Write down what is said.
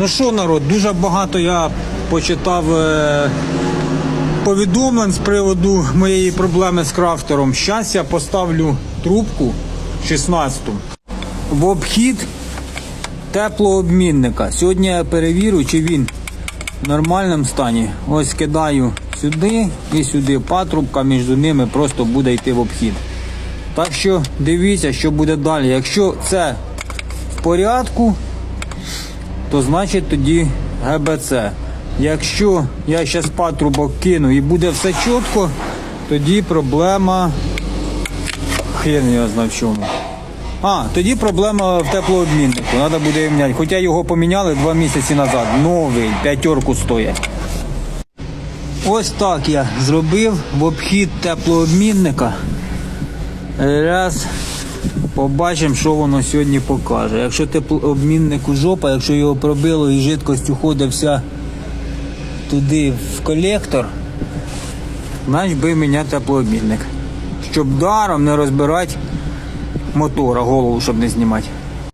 Ну що, народ, дуже багато я почитав е, повідомлень з приводу моєї проблеми з крафтером. Зараз я поставлю трубку 16-ту в обхід теплообмінника. Сьогодні я перевірю, чи він в нормальному стані. Ось кидаю сюди і сюди. Патрубка між ними просто буде йти в обхід. Так що дивіться, що буде далі. Якщо це в порядку, то значить тоді ГБЦ. Якщо я зараз патрубок кину і буде все чітко, тоді проблема. Хрен я в чому. А, тоді проблема в теплообміннику. Треба буде його міняти. Хоча його поміняли два місяці назад. Новий, п'ятерку стоять. Ось так я зробив в обхід теплообмінника. Раз. Побачимо, що воно сьогодні покаже. Якщо теплообміннику жопа, якщо його пробило і жидкость уходить вся туди в колектор, значить би міняти теплообмінник. Щоб даром не розбирати мотора, голову, щоб не знімати.